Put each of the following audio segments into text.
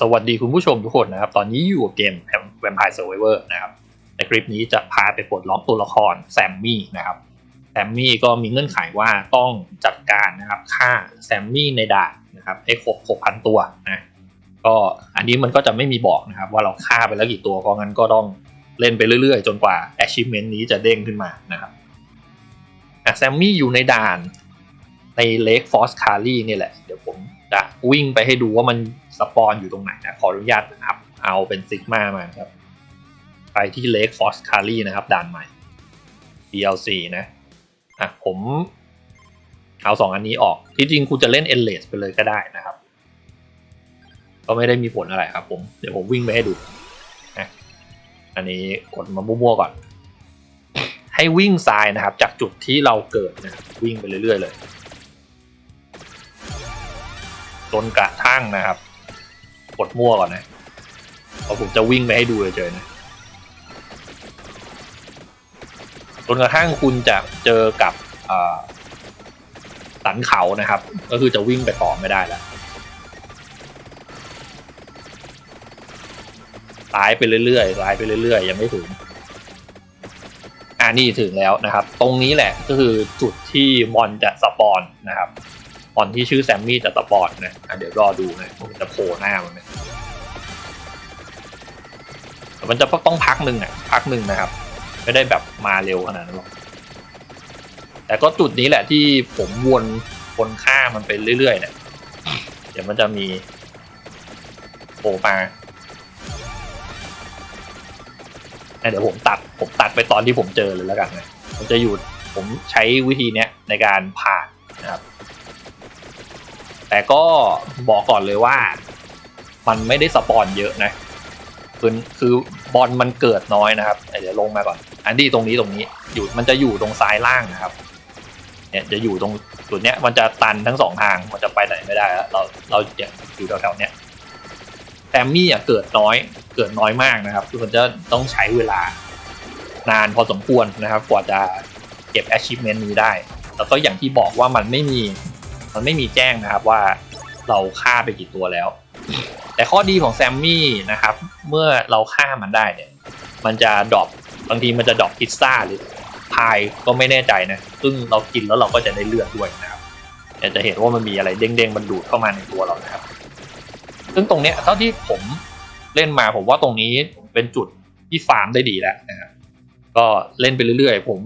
สวัสดีคุณผู้ชมทุกคนนะครับ ตอนนี้อยู่กับเกม Vampire Survivor นะครับ ในคลิปนี้จะพาไปปลดล็อกตัวละครแซมมี่นะครับ แซมมี่ก็มีเงื่อนไขว่าต้องจัดการนะครับฆ่าแซมมี่ในด่านนะครับให้ครบ6,000ตัวนะก็อันนี้มันก็จะไม่มีบอกนะครับ ว่าเราฆ่าไปแล้วกี่ตัว เพราะงั้นก็ต้องเล่นไปเรื่อยๆ จนกว่า achievement นี้จะเด้งขึ้นมานะครับแซมมี่อยู่ในด่านในเลคฟอสคารีนี่แหละ เดี๋ยวผม จะวิ่งไปให้ดูว่ามันสปอนอยู่ตรงไหนนะขออนุญาตอัพเอาเป็นซิกมามาครับ ไปที่เลคฟอสคารีนะครับด่านใหม่ DLC นะอะผมเอาสองอันนี้ออกที่จริงคุณจะเล่น e n l e s ไปเลยก็ได้นะครับ ก็ไม่ได้มีผลอะไรครับผมเดี๋ยวผมวิ่งไปให้ดูนะอันนี้กดมามั่วๆก่อน ให้วิ่งซ้ายนะครับ จากจุดที่เราเกิดนะวิ่งไปเรื่อยๆเลย จนกระทั่งนะครับ กดมั่วก่อนนะพราะผมจะวิ่งไปให้ดูเฉยๆนะจนกระทั่งคุณจะเจอกับสันเขานะครับ ก็คือจะวิ่งไปต่อไม่ได้แล้วซ้ายไปเรื่อยๆซ้ายไปเรื่อยๆ ยังไม่ถึง อ่านี่ถึงแล้วนะครับ ตรงนี้แหละก็คือจุดที่มอนจะสปอนนะครับ มอนที่ชื่อแซมมี่จะปอนนะอะเดี๋ยวรอดูนะมันจะโผล่หน้ามันนะแต่มันจะต้องพักหนึ่งอะพักหนึ่งนะครับ ไม่ได้แบบมาเร็วขนาดนั้นหรอกแต่ก็จุดนี้แหละที่ผมวนวนฆ่ามันไปเรื่อยๆเนี่ยเดี๋ยวมันจะมีโผล่มาเดี๋ยวผมตัดผมตัดไปตอนที่ผมเจอเลยแล้วกันนะมันจะอยู่ผมใช้วิธีเนี้ยในการผ่านนะครับ แต่ก็บอกก่อนเลยว่า มันไม่ได้สปอนเยอะนะคือคือบอลมันเกิดน้อยนะครับเดี๋ยวลงมาก่อน อันที่ตรงนี้ตรงนี้อยู่มันจะอยู่ตรงซ้ายล่างนะครับเนี่ยจะอยู่ตรงจุดเนี้ยมันจะตันทั้งสองทางมันจะไปไหนไม่ได้แล้วเราเราจะอยู่แถวๆเนี้ยแซมมี่อะเกิดน้อยเกิดน้อยมากนะครับคือมันจะต้องใช้เวลานานพอสมควรนะครับ กว่าจะเก็บ achievement นี้ได้ แล้วก็อย่างที่บอกว่ามันไม่มี มันไม่มีแจ้งนะครับว่าเราฆ่าไปกี่ตัวแล้ว แต่ข้อดีของแซมมี่นะครับ เมื่อเราฆ่ามันได้เนี่ย มันจะดรอปบางทีมันจะดรอปพิซซ่าหรือพายก็ไม่แน่ใจนะ ซึ่งเรากินแล้วเราก็จะได้เลือดด้วยนะครับอยาจะเห็นว่ามันมีอะไรเด้งๆมันดูดเข้ามาในตัวเรานะครับ ซึ่งตรงเนี้ยเท่าที่ผมเล่นมาผมว่าตรงนี้เป็นจุดที่ฟาร์มได้ดีแล้วนะครับ ก็เล่นไปเรื่อยๆ ผม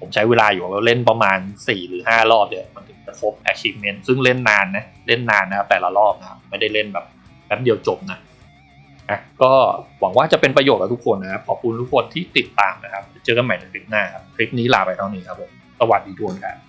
ผมใช้เวลาอยู่เราเล่นประมาณสี่หรือห้ารอบเนี่ยมันถึง จะครบ achievement ซึ่งเล่นนานนะ เล่นนานนะครับแต่ละรอบนะครับ ไม่ได้เล่นแบบแป๊บเดียวจบนะอะก็หวังว่าจะเป็นประโยชน์กับทุกคนนะครับ ขอบคุณทุกคนที่ติดตามนะครับ เจอกันใหม่ในคลิปหน้าครับ คลิปนี้ลาไปเท่านี้ครับผม สวัสดีทุกคนครับ